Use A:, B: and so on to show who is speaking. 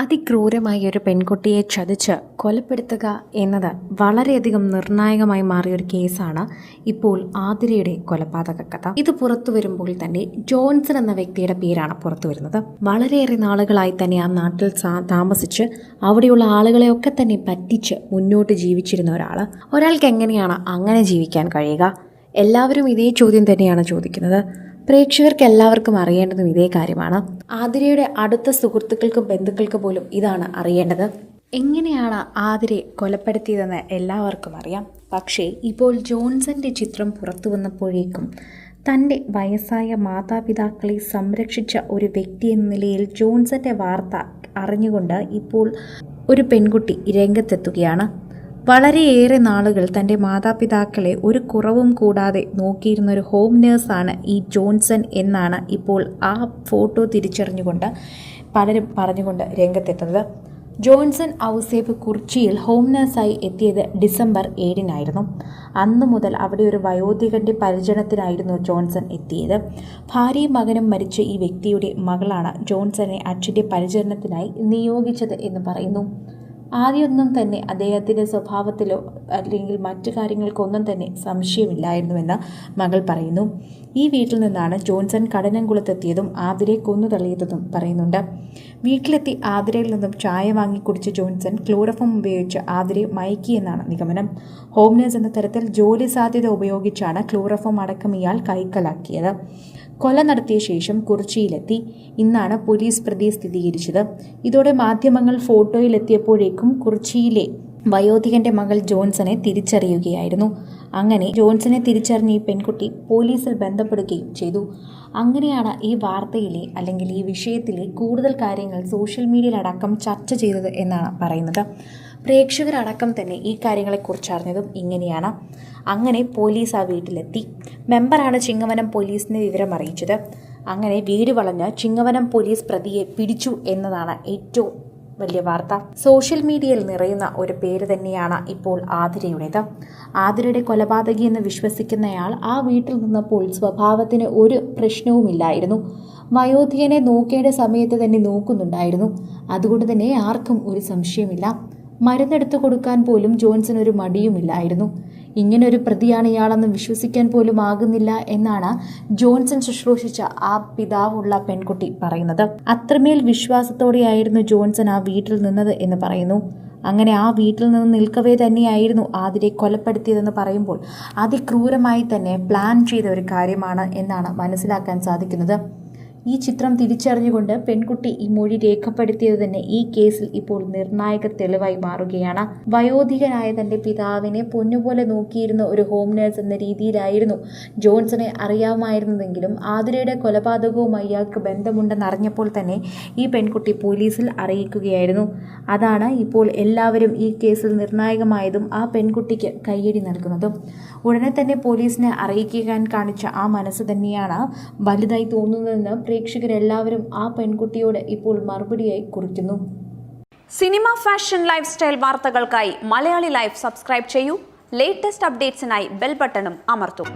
A: അതിക്രൂരമായി ഒരു പെൺകുട്ടിയെ ചതിച്ച് കൊലപ്പെടുത്തുക എന്നത് വളരെയധികം നിർണായകമായി മാറിയ ഒരു കേസാണ് ഇപ്പോൾ ആതിരയുടെ കൊലപാതക കഥ ഇത് പുറത്തു വരുമ്പോൾ തന്നെ ജോൺസൺ എന്ന വ്യക്തിയുടെ പേരാണ് പുറത്തു വരുന്നത്. വളരെയേറെ നാളുകളായി തന്നെ ആ നാട്ടിൽ താമസിച്ച് അവിടെയുള്ള ആളുകളെയൊക്കെ തന്നെ പറ്റിച്ച് മുന്നോട്ട് ജീവിച്ചിരുന്ന ഒരാൾ ഒരാൾക്ക് എങ്ങനെയാണ് അങ്ങനെ ജീവിക്കാൻ കഴിയുക? എല്ലാവരും ഇതേ ചോദ്യം തന്നെയാണ് ചോദിക്കുന്നത്. പ്രേക്ഷകർക്ക് എല്ലാവർക്കും അറിയേണ്ടതും ഇതേ കാര്യമാണ്. ആതിരയുടെ അടുത്ത സുഹൃത്തുക്കൾക്കും ബന്ധുക്കൾക്കും പോലും ഇതാണ് അറിയേണ്ടത്. എങ്ങനെയാണ് ആതിരെ കൊലപ്പെടുത്തിയതെന്ന് എല്ലാവർക്കും അറിയാം. പക്ഷേ ഇപ്പോൾ ജോൺസന്റെ ചിത്രം പുറത്തു വന്നപ്പോഴേക്കും തന്റെ വയസ്സായ മാതാപിതാക്കളെ സംരക്ഷിച്ച ഒരു വ്യക്തി എന്ന നിലയിൽ ജോൺസന്റെ വാർത്ത അറിഞ്ഞുകൊണ്ട് ഇപ്പോൾ ഒരു പെൺകുട്ടി രംഗത്തെത്തുകയാണ്. വളരെയേറെ നാളുകൾ തന്റെ മാതാപിതാക്കളെ ഒരു കുറവും കൂടാതെ നോക്കിയിരുന്ന ഒരു ഹോം നേഴ്സാണ് ഈ ജോൺസൺ എന്നാണ് ഇപ്പോൾ ആ ഫോട്ടോ തിരിച്ചറിഞ്ഞുകൊണ്ട് പലരും പറഞ്ഞുകൊണ്ട് രംഗത്തെത്തുന്നത്. ജോൺസൺ ഔസേബ് കുർച്ചിയിൽ ഹോം നേഴ്സായി എത്തിയത് ഡിസംബർ ഏഴിനായിരുന്നു. അന്നു മുതൽ അവിടെ ഒരു വയോധികന്റെ പരിചരണത്തിനായിരുന്നു ജോൺസൺ എത്തിയത്. ഭാര്യയും മകനും മരിച്ച ഈ വ്യക്തിയുടെ മകളാണ് ജോൺസനെ അച്ഛന്റെ പരിചരണത്തിനായി നിയോഗിച്ചത് എന്ന് പറയുന്നു. ആദ്യമൊന്നും തന്നെ അദ്ദേഹത്തിന്റെ സ്വഭാവത്തിലോ അല്ലെങ്കിൽ മറ്റു കാര്യങ്ങൾക്കൊന്നും തന്നെ സംശയമില്ലായിരുന്നുവെന്ന് മകൾ പറയുന്നു. ഈ വീട്ടിൽ നിന്നാണ് ജോൺസൺ കടനംകുളത്തെത്തിയതും ആതിരെ കൊന്നു തള്ളിയതെന്നും പറയുന്നുണ്ട്. വീട്ടിലെത്തി ആതിരയിൽ നിന്നും ചായ വാങ്ങി കുടിച്ച ജോൺസൺ ക്ലോറഫോം ഉപയോഗിച്ച് ആതിരെ മയക്കിയെന്നാണ് നിഗമനം. ഹോം നേഴ്സ് എന്ന തരത്തിൽ ജോലി സാധ്യത ഉപയോഗിച്ചാണ് ക്ലോറഫോം അടക്കം ഇയാൾ കൈക്കലാക്കിയത്. കൊല നടത്തിയ ശേഷം കുറിച്ചിയിലെത്തി. ഇന്നാണ് പോലീസ് പ്രതി സ്ഥിരീകരിച്ചത്. ഇതോടെ മാധ്യമങ്ങൾ ഫോട്ടോയിലെത്തിയപ്പോഴേക്കും കുറിച്ചിയിലെ വയോധികന്റെ മകൾ ജോൺസനെ തിരിച്ചറിയുകയായിരുന്നു. അങ്ങനെ ജോൺസനെ തിരിച്ചറിഞ്ഞ ഈ പെൺകുട്ടി പോലീസിൽ ബന്ധപ്പെടുകയും ചെയ്തു. അങ്ങനെയാണ് ഈ വാർത്തയിലെ അല്ലെങ്കിൽ ഈ വിഷയത്തിലെ കൂടുതൽ കാര്യങ്ങൾ സോഷ്യൽ മീഡിയയിലടക്കം ചർച്ച ചെയ്തത് എന്നാണ് പറയുന്നത്. പ്രേക്ഷകരടക്കം തന്നെ ഈ കാര്യങ്ങളെക്കുറിച്ച് അറിഞ്ഞതും ഇങ്ങനെയാണ്. അങ്ങനെ പോലീസ് ആ വീട്ടിലെത്തി. മെമ്പറാണ് ചിങ്ങവനം പോലീസിനെ വിവരം അറിയിച്ചത് അങ്ങനെ വീട് വളഞ്ഞ് ചിങ്ങവനം പോലീസ് പ്രതിയെ പിടിച്ചു എന്നതാണ് ഏറ്റവും വലിയ വാർത്ത. സോഷ്യൽ മീഡിയയിൽ നിറയുന്ന ഒരു പേര് തന്നെയാണ് ഇപ്പോൾ ആതിരയുടേത്. ആതിരയുടെ കൊലപാതകി എന്ന് വിശ്വസിക്കുന്നയാൾ ആ വീട്ടിൽ നിന്നപ്പോൾ സ്വഭാവത്തിന് ഒരു പ്രശ്നവുമില്ലായിരുന്നു. വയോധികനെ നോക്കേണ്ട സമയത്ത് തന്നെ നോക്കുന്നുണ്ടായിരുന്നു. അതുകൊണ്ട് തന്നെ ആർക്കും ഒരു സംശയമില്ല മരുന്നെടുത്തു കൊടുക്കാൻ പോലും ജോൺസൺ ഒരു മടിയുമില്ലായിരുന്നു. ഇങ്ങനൊരു പ്രതിയാണ് ഇയാളെന്ന് വിശ്വസിക്കാൻ പോലും ആകുന്നില്ല എന്നാണ് ജോൺസൺ ശുശ്രൂഷിച്ച ആ പിതാവുള്ള പെൺകുട്ടി പറയുന്നത്. അത്രമേൽ വിശ്വാസത്തോടെയായിരുന്നു ജോൺസൺ ആ വീട്ടിൽ നിന്നത് എന്ന് പറയുന്നു. അങ്ങനെ ആ വീട്ടിൽ നിന്ന് നിൽക്കവേ തന്നെയായിരുന്നു ആതിരെ കൊലപ്പെടുത്തിയതെന്ന് പറയുമ്പോൾ അതിക്രൂരമായി തന്നെ പ്ലാൻ ചെയ്ത ഒരു കാര്യമാണ് എന്നാണ് മനസ്സിലാക്കാൻ സാധിക്കുന്നത്. ഈ ചിത്രം തിരിച്ചറിഞ്ഞുകൊണ്ട് പെൺകുട്ടി ഈ മൊഴി രേഖപ്പെടുത്തിയത് തന്നെ ഈ കേസിൽ ഇപ്പോൾ നിർണായക തെളിവായി മാറുകയാണ്. വയോധികനായ തന്റെ പിതാവിനെ പൊന്നുപോലെ നോക്കിയിരുന്ന ഒരു ഹോം നേഴ്സ് എന്ന രീതിയിലായിരുന്നു ജോൺസനെ അറിയാമായിരുന്നതെങ്കിലും ആതിരയുടെ കൊലപാതകവുമായി അയാൾക്ക് ബന്ധമുണ്ടെന്നറിഞ്ഞപ്പോൾ തന്നെ ഈ പെൺകുട്ടി പോലീസിൽ അറിയിക്കുകയായിരുന്നു. അതാണ് ഇപ്പോൾ എല്ലാവരും ഈ കേസിൽ നിർണായകമായതും ആ പെൺകുട്ടിക്ക് കയ്യടി നൽകുന്നതും. ഉടനെ തന്നെ പോലീസിനെ അറിയിക്കാൻ കാണിച്ച ആ മനസ്സ് തന്നെയാണ് വലുതായി തോന്നുന്നതെന്ന് പ്രേക്ഷകരെല്ലാവരും ആ പെൺകുട്ടിയോട് ഇപ്പോൾ മറുപടിയായി കുറിക്കുന്നു.
B: സിനിമ ഫാഷൻ ലൈഫ് സ്റ്റൈൽ വാർത്തകൾക്കായി മലയാളി ലൈഫ് സബ്സ്ക്രൈബ് ചെയ്യൂ. ലേറ്റസ്റ്റ് അപ്ഡേറ്റ്സിനായി ബെൽ ബട്ടണും അമർത്തും.